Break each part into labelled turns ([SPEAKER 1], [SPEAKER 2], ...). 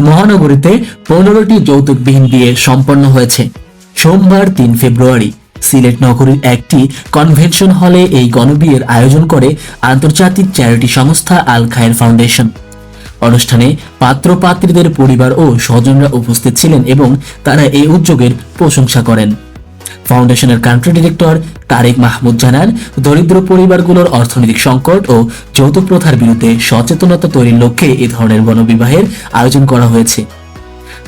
[SPEAKER 1] মহানগরীতে পনেরোটি যৌতুকবিহীন বিয়ে সম্পন্ন হয়েছে। সোমবার তিন ফেব্রুয়ারি সিলেট নগরীর একটি কনভেনশন হলে এই গণবিয়ের আয়োজন করে আন্তর্জাতিক চ্যারিটি সংস্থা আল খায়ের ফাউন্ডেশন। অনুষ্ঠানে পাত্র পাত্রীদের পরিবার ও স্বজনরা উপস্থিত ছিলেন এবং তারা এই উদ্যোগের প্রশংসা করেন। ফাউন্ডেশনের কান্ট্রি ডিরেক্টর তারেক মাহমুদ জানান, দরিদ্র পরিবারগুলোর অর্থনৈতিক সংকট ও যৌতুক প্রথার বিরুদ্ধে সচেতনতা তৈরির লক্ষ্যে এ ধরনের গণবিবাহের আয়োজন করা হয়েছে।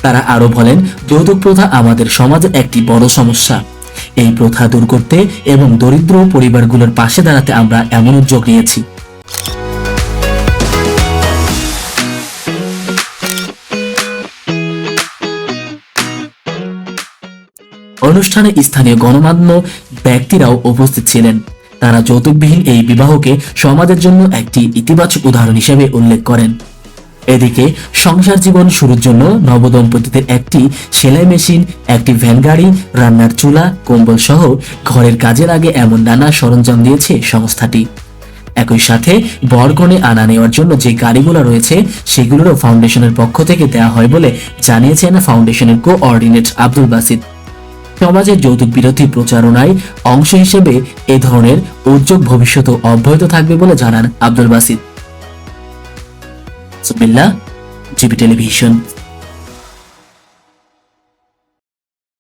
[SPEAKER 1] তারা আরও বলেন যৌতুক প্রথা আমাদের সমাজের একটি বড় সমস্যা। এই প্রথা দূর করতে এবং দরিদ্র পরিবারগুলোর পাশে দাঁড়াতে আমরা এমন উদ্যোগ নিয়েছি। অনুষ্ঠানে স্থানীয় গণমান্য ব্যক্তিরাও উপস্থিত ছিলেন। তারা যৌতুকবিহীন এই বিবাহকে সমাজের জন্য একটি ইতিবাচক উদাহরণ হিসেবে উল্লেখ করেন। এদিকে, সংসার জীবন শুরুর জন্য নবদম্পতিদের একটি সেলাই মেশিন, একটি ভ্যান গাড়ি, রান্নার চুলা, কম্বল সহ ঘরের কাজের আগে এমন নানা সরঞ্জাম দিয়েছে সংস্থাটি। একই সাথে বরগণে আনা নেওয়ার জন্য যে গাড়িগুলো রয়েছে, সেগুলোরও ফাউন্ডেশনের পক্ষ থেকে দেওয়া হয় বলে জানিয়েছেন ফাউন্ডেশনের কোঅর্ডিনেট আব্দুল বাসিদ। সমাজের যৌতুক বিরোধী প্রচারণায় অংশ হিসেবে এ ধরনের উদ্যোগ ভবিষ্যতে অব্যাহত থাকবে বলে জানান আব্দুল বাসিদ। সুবিল্লা GB television.